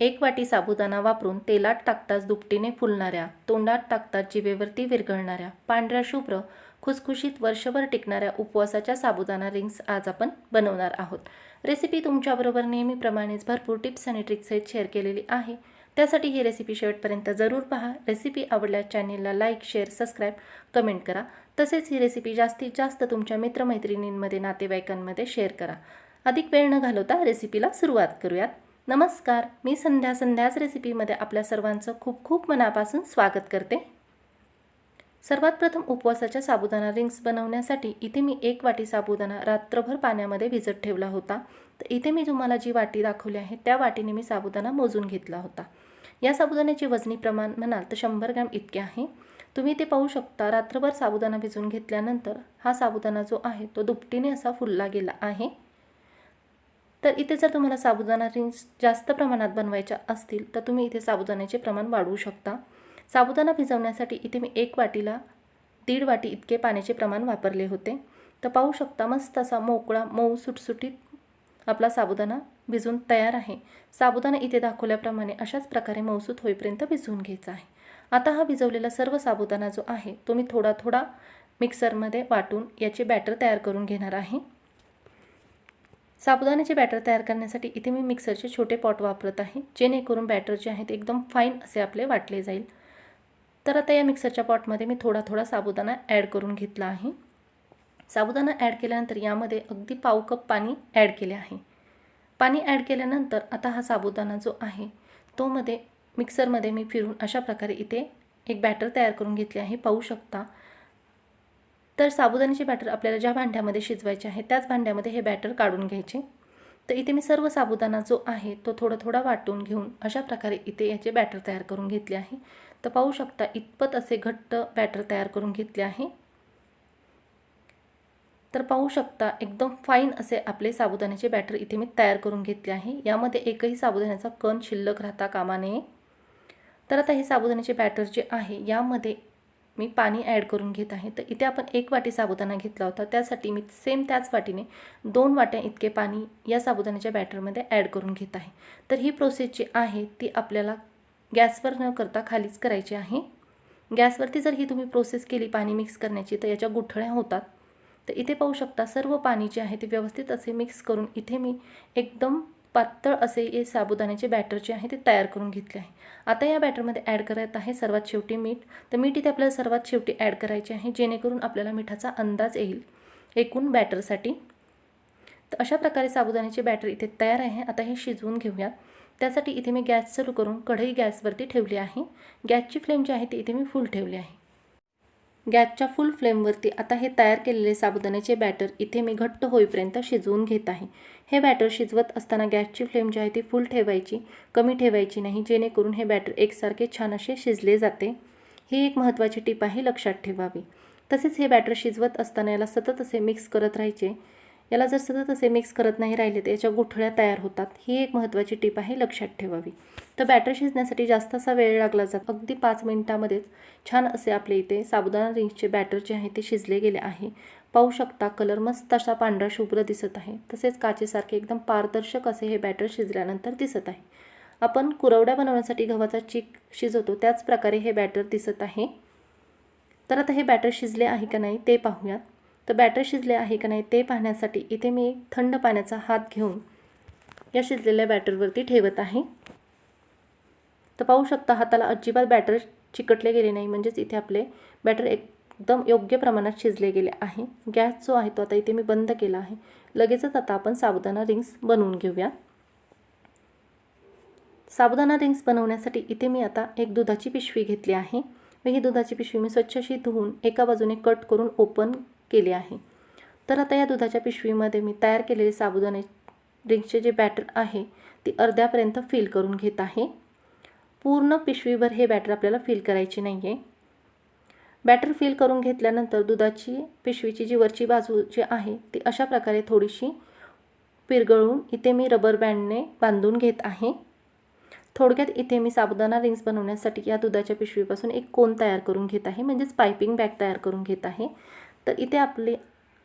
एक वाटी साबुदाणा वापरून तेलात टाकताच दुपटीने फुलणाऱ्या तोंडात टाकताच जिभेवरती विरघळणाऱ्या पांढऱ्या शुभ्र खुसखुशीत वर्षभर टिकणाऱ्या उपवासाच्या साबुदाणा रिंग्स आज आपण बनवणार आहोत. रेसिपी तुमच्याबरोबर नेहमीप्रमाणेच भरपूर टिप्स आणि ट्रिक्स आहेत शेअर केलेली आहे. त्यासाठी ही रेसिपी शेवटपर्यंत जरूर पहा. रेसिपी आवडल्यास चॅनेलला लाईक शेअर सबस्क्राईब कमेंट करा. तसेच ही रेसिपी जास्तीत जास्त तुमच्या मित्रमैत्रिणींमध्ये नातेवाईकांमध्ये शेअर करा. अधिक वेळ न घालवता रेसिपीला सुरुवात करूयात. नमस्कार मी संध्या संध्याच रेसिपीमध्ये आपल्या सर्वांचं खूप खूप मनापासून स्वागत करते. सर्वात प्रथम उपवासाच्या साबुदाणा रिंग्स बनवण्यासाठी इथे मी एक वाटी साबुदाणा रात्रभर पाण्यामध्ये भिजत ठेवला होता. तर इथे मी तुम्हाला जी वाटी दाखवली आहे त्या वाटीने मी साबुदाणा मोजून घेतला होता. या साबुदाण्याचे वजनी प्रमाण म्हणाल तर शंभर ग्रॅम इतके आहे. तुम्ही ते पाहू शकता रात्रभर साबुदाणा भिजवून घेतल्यानंतर हा साबुदाणा जो आहे तो दुपटीने असा फुलला गेला आहे. तर इथे जर तुम्हाला साबुदाणा रिंग्स जास्त प्रमाणात बनवायच्या असतील तर तुम्ही इथे साबुदाण्याचे प्रमाण वाढवू शकता. साबुदाणा भिजवण्यासाठी इथे मी एक वाटीला दीड वाटी इतके पाण्याचे प्रमाण वापरले होते. तर पाहू शकता मस्त असा मोकळा मऊ सुटसुटीत आपला साबुदाणा भिजून तयार आहे. साबुदाणा इथे दाखवल्याप्रमाणे अशाच प्रकारे मऊसूत होईपर्यंत भिजवून घ्यायचा आहे. आता हा भिजवलेला सर्व साबुदाणा जो आहे तो मी थोडा थोडा मिक्सरमध्ये वाटून याचे बॅटर तयार करून घेणार आहे. साबुदाण्याचे बॅटर तयार करण्यासाठी इथे मी मिक्सरचे छोटे पॉट वापरत आहे. जेणेकरून बॅटर जे आहे ते एकदम फाईन असे आपले वाटले जाईल. तर आता या मिक्सरच्या पॉटमध्ये मी थोडा थोडा साबुदाणा ॲड करून घेतला आहे. साबुदाणा ॲड केल्यानंतर यामध्ये अगदी पाव कप पाणी ॲड केले आहे. पाणी ॲड केल्यानंतर आता हा साबुदाणा जो आहे तो मध्ये मिक्सरमध्ये मी फिरून अशा प्रकारे इथे एक बॅटर तयार करून घेतले आहे. पाहू शकता तर साबुदाण्याचे बॅटर आपल्याला ज्या भांड्यामध्ये शिजवायचे आहे त्याच भांड्यामध्ये हे बॅटर काढून घ्यायचे. तर इथे मी सर्व साबुदाणा जो आहे तो थोडा थोडा वाटून घेऊन अशा प्रकारे इथे याचे बॅटर तयार करून घेतले आहे. तर पाहू शकता इतपत असे घट्ट बॅटर तयार करून घेतले आहे. तर पाहू शकता एकदम फाईन असे आपले साबुदाण्याचे बॅटर इथे मी तयार करून घेतले आहे. यामध्ये एकही साबुदाण्याचा कण शिल्लक राहता कामा नये. तर आता हे साबुदाण्याचे बॅटर जे आहे यामध्ये मी पाणी ॲड करून घेत आहे. तर इथे आपण एक वाटी साबुदाणा घेतला होता. त्यासाठी मी सेम त्याच वाटीने दोन वाट्या इतके पाणी या साबुदाण्याच्या बॅटरमध्ये ॲड करून घेत आहे. तर ही प्रोसेस जी आहे ती आपल्याला गॅसवर न करता खालीच करायची आहे. गॅसवरती जर ही तुम्ही प्रोसेस केली पाणी मिक्स करण्याची तर याच्या गुठळ्या होतात. तर इथे पाहू शकता सर्व पाणी जे आहे ते व्यवस्थित असे मिक्स करून इथे मी एकदम पातळ असे हे साबुदाण्याचे बॅटर जे आहे ते तयार करून घेतले आहे. आता या बॅटरमध्ये ॲड करत आहे सर्वात शेवटी मीठ. तर मीठ इथे आपल्याला सर्वात शेवटी ॲड करायचे आहे जेणेकरून आपल्याला मिठाचा अंदाज येईल एकूण बॅटरसाठी तर अशा प्रकारे साबुदाण्याचे बॅटर इथे तयार आहे. आता हे शिजवून घेऊया. त्यासाठी इथे मी गॅस चालू करून कढई गॅसवरती ठेवली आहे. गॅसची फ्लेम जी आहे ती इथे मी फुल ठेवली आहे. गॅसच्या फुल फ्लेमवरती आता हे तयार केलेले साबुदाण्याचे बॅटर इथे मी घट्ट होईपर्यंत शिजवून घेत आहे. हे बॅटर शिजवत असताना गॅसची फ्लेम जी आहे ती फुल ठेवायची कमी ठेवायची नाही जेणेकरून हे बॅटर एकसारखे छान असे शिजले जाते. ही एक महत्त्वाची टीप आहे लक्षात ठेवावी. तसेच हे बॅटर शिजवत असताना याला सतत असे मिक्स करत राहायचे. याला जर सतत असे मिक्स करत नाही राहिले तर याच्या गुठळ्या तयार होतात. ही एक महत्त्वाची टीप आहे लक्षात ठेवावी. तर बॅटर शिजण्यासाठी जास्त असा वेळ लागला जात अगदी पाच मिनिटामध्येच छान असे आपले इथे साबुदाणा रिंग्सचे बॅटर जे आहे ते शिजले गेले आहे. पाहू शकता कलर मस्त असा पांढरा शुभ्र दिसत आहे. तसेच काचेसारखे एकदम पारदर्शक असे हे बॅटर शिजल्यानंतर दिसत आहे. आपण कुरवड्या बनवण्यासाठी गव्हाचा चीक शिजवतो त्याच प्रकारे हे बॅटर दिसत आहे. तर आता हे बॅटर शिजले आहे का नाही ते पाहूयात. तर बॅटर शिजले आहे का नाही ते पाहण्यासाठी इथे मी थंड पाण्याचा हात घेऊन या शिजलेल्या बॅटरवरती ठेवत आहे. तर पाहू शकता हाताला अजिबात बॅटर चिकटले गेले नाही. म्हणजेच इथे आपले बॅटर एक एकदम योग्य प्रमाणात शिजले गेले आहे. गॅस जो आहे तो आता इथे मी बंद केला आहे. लगेचच आता आपण साबुदाणा रिंग्स बनवून घेऊया. साबुदाणा रिंग्स बनवण्यासाठी इथे मी आता एक दुधाची पिशवी घेतली आहे. व ही दुधाची पिशवी मी स्वच्छ अशी धुवून एका बाजूने कट करून ओपन केले आहे. तर आता या दुधाच्या पिशवीमध्ये मी तयार केलेले साबुदाणे रिंग्सचे जे बॅटर आहे ती अर्ध्यापर्यंत फिल करून घेत आहे. पूर्ण पिशवीभर हे बॅटर आपल्याला फिल करायचे नाही आहे बॅटर फिल करून घेतल्यानंतर दुधाची पिशवीची जी वरची बाजू जी आहे ती अशा प्रकारे थोडीशी पिरगळून इथे मी रबर बँडने बांधून घेत आहे. थोडक्यात इथे मी साबुदाणा रिंग्स बनवण्यासाठी या दुधाच्या पिशवीपासून एक कोन तयार करून घेत आहे म्हणजेच पायपिंग बॅग तयार करून घेत आहे. तर इथे आपली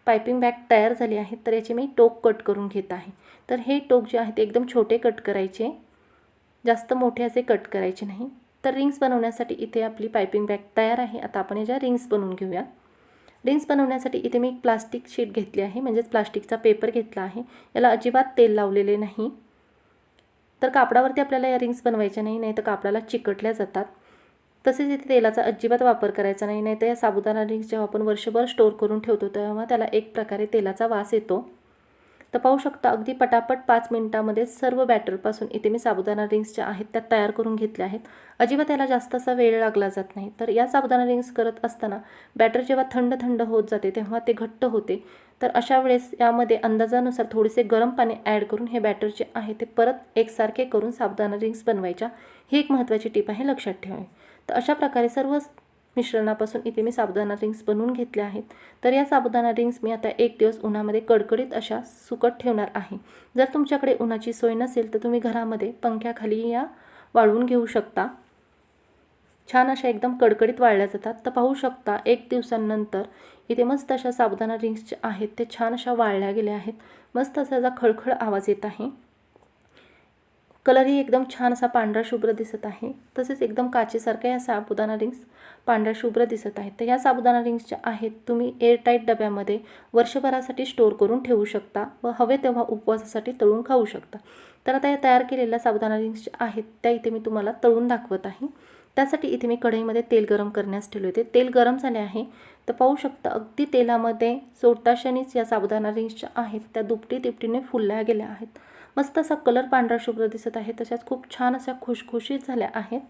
पायपिंग बॅग तयार झाली आहे तर याचे मी टोक कट करून घेत आहे. तर हे टोक जे आहे ते एकदम छोटे कट करायचे. जास्त मोठे असे कट करायचे नाही. तर रिंग्स बनवण्यासाठी इथे आपली पायपिंग बॅग तयार आहे. आता आपण याच्या रिंग्स बनवून घेऊया. रिंग्स बनवण्यासाठी इथे मी एक प्लास्टिक शीट घेतली आहे. म्हणजेच प्लास्टिकचा पेपर घेतला आहे. याला अजिबात तेल लावलेले नाही. तर कापडावरती आपल्याला या रिंग्स बनवायच्या नाही नाही तर कापडाला चिकटल्या जातात. तसेच इथे तेलाचा अजिबात वापर करायचा नाही नाही तर या साबुदाणा रिंग्स जेव्हा आपण वर्षभर स्टोअर करून ठेवतो तेव्हा त्याला एक प्रकारे तेलाचा वास येतो. तर पाहू शकता अगदी पटापट पाच मिनिटामध्ये सर्व बॅटरपासून इथे मी साबुदाणा रिंग्स ज्या आहेत त्या तयार करून घेतल्या आहेत. अजिबात त्याला जास्त असा वेळ लागला जात नाही. तर या साबुदाणा रिंग्स करत असताना बॅटर जेव्हा थंड थंड होत जाते तेव्हा ते घट्ट होते. तर अशा वेळेस यामध्ये अंदाजानुसार थोडेसे गरम पाणी ॲड करून हे बॅटर जे आहे ते परत एकसारखे करून साबुदाणा रिंग्स बनवायच्या. ही एक महत्त्वाची टीप आहे लक्षात ठेवावी. तर अशा प्रकारे सर्व मिश्रणापासून इथे मी साबुदाणा रिंग्स बनवून घेतल्या आहेत. तर या साबुदाणा रिंग्स मी आता एक दिवस उन्हामध्ये कडकडीत अशा सुकट ठेवणार आहे. जर तुमच्याकडे उन्हाची सोय नसेल तर तुम्ही घरामध्ये पंख्याखाली या वाळवून घेऊ शकता. छान अशा एकदम कडकडीत वाळल्या जातात. तर पाहू शकता एक दिवसांनंतर इथे मस्त अशा साबुदाणा रिंग्स आहेत ते छान अशा वाळल्या गेल्या आहेत. मस्त असा याचा खळखळ आवाज येत आहे. कलरही एकदम छान असा पांढरा शुभ्र दिसत आहे. तसेच एकदम काचेसारख्या ह्या साबुदाणा रिंग्स पांढऱ्या शुभ्र दिसत आहेत. तर या साबुदाणा रिंग्स ज्या आहेत तुम्ही एअरटाईट डब्यामध्ये वर्षभरासाठी स्टोअर करून ठेवू शकता व हवे तेव्हा उपवासासाठी तळून खाऊ शकता. तर आता या तयार केलेल्या साबुदाणा रिंग्स ज्या आहेत त्या इथे मी तुम्हाला तळून दाखवत आहे. त्यासाठी इथे मी कढईमध्ये तेल गरम करण्यास ठेवले होते तेल गरम झाले आहे तर पाहू शकता अगदी तेलामध्ये सोडताक्षणीच या साबुदाणा रिंग्स ज्या आहेत त्या दुपटी तिपटीने फुलल्या गेल्या आहेत. मस्त असा कलर पांढरा शुभ्र दिसत आहे. तशाच खूप छान अशा खुशखुशीत झाल्या आहेत.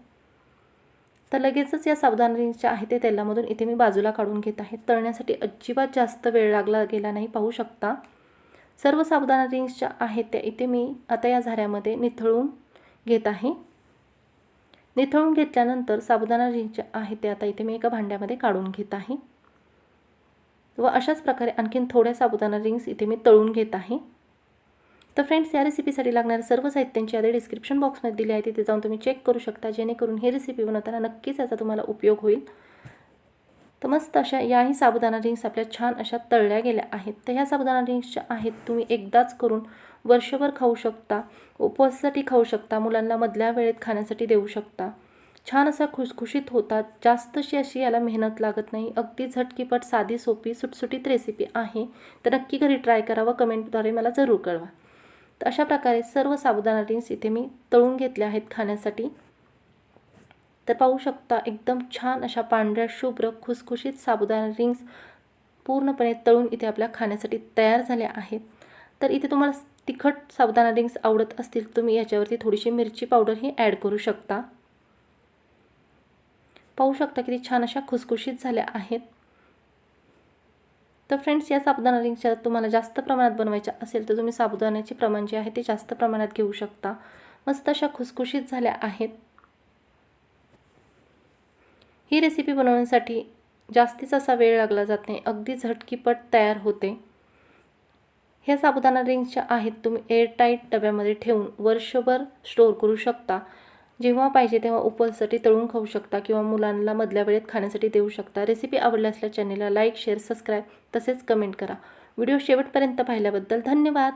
तर लगेचच या सावधान रेंजच्या आहे आहेत ते तेलामधून इथे मी बाजूला काढून घेत आहे. तळण्यासाठी अजिबात जास्त वेळ लागला गेला नाही पाहू शकता. सर्व साबुदाणा रिंग्सच्या आहेत त्या इथे मी आता या झाऱ्यामध्ये निथळून घेत आहे. निथळून घेतल्यानंतर साबुदाणा रिंग्स आहेत ते आता इथे मी एका भांड्यामध्ये काढून घेत आहे. व अशाच प्रकारे आणखीन थोड्या साबुदाणा रिंग्स इथे मी तळून घेत आहे. तर फ्रेंड्स या रेसिपीसाठी लागणाऱ्या सर्व साहित्यांची यादी डिस्क्रिप्शन बॉक्समध्ये दिली आहे. तिथे जाऊन तुम्ही चेक करू शकता. जेणेकरून ही रेसिपी बनवताना नक्कीच याचा तुम्हाला उपयोग होईल. तर मस्त अशा याही साबुदाणा रिंग्स आपल्या छान अशा तळल्या गेल्या आहेत. तर ह्या साबुदाणा रिंग्स ज्या आहेत तुम्ही एकदाच करून वर्षभर खाऊ शकता. उपवासासाठी खाऊ शकता. मुलांना मधल्या वेळेत खाण्यासाठी देऊ शकता. छान असा खुसखुशीत होतात. जास्तशी अशी याला मेहनत लागत नाही. अगदी झटकीपट साधी सोपी सुटसुटीत रेसिपी आहे. तर नक्की घरी ट्राय करा व कमेंटद्वारे मला जरूर कळवा. तर अशा प्रकारे सर्व साबुदाणा रिंग्स इथे मी तळून घेतल्या आहेत खाण्यासाठी. तर पाहू शकता एकदम छान अशा पांढऱ्या शुभ्र खुसखुशीत साबुदाणा रिंग्स पूर्णपणे तळून इथे आपल्या खाण्यासाठी तयार झाल्या आहेत. तर इथे तुम्हाला तिखट साबुदाणा रिंग्स आवडत असतील तुम्ही याच्यावरती थोडीशी मिरची पावडरही ॲड करू शकता. पाहू शकता किती छान अशा खुसखुशीत झाल्या आहेत. तर फ्रेंड्स या साबुदाणा रिंगच्या तुम्हाला जास्त प्रमाणात बनवायच्या असेल तर तुम्ही साबुदाण्याचे प्रमाण जे आहे ते जास्त प्रमाणात घेऊ शकता. मस्त अशा खुसखुशीत झाल्या आहेत. ही रेसिपी बनवण्यासाठी जास्तीच असा वेळ लागला जात नाही. अगदी झटकीपट तयार होते. ह्या साबुदाणा रिंग्सच्या आहेत तुम्ही एअरटाईट डब्यामध्ये ठेवून वर्षभर स्टोअर करू शकता. जेव्हा पाहिजे तेव्हा उपवासासाठी तळून खाऊ शकता किंवा मुलांना मधल्या वेळेत खाण्यासाठी देऊ शकता. रेसिपी आवडली असल्या चॅनेलला लाईक शेअर सबस्क्राईब तसेच कमेंट करा. व्हिडिओ शेवटपर्यंत पाहिल्याबद्दल धन्यवाद.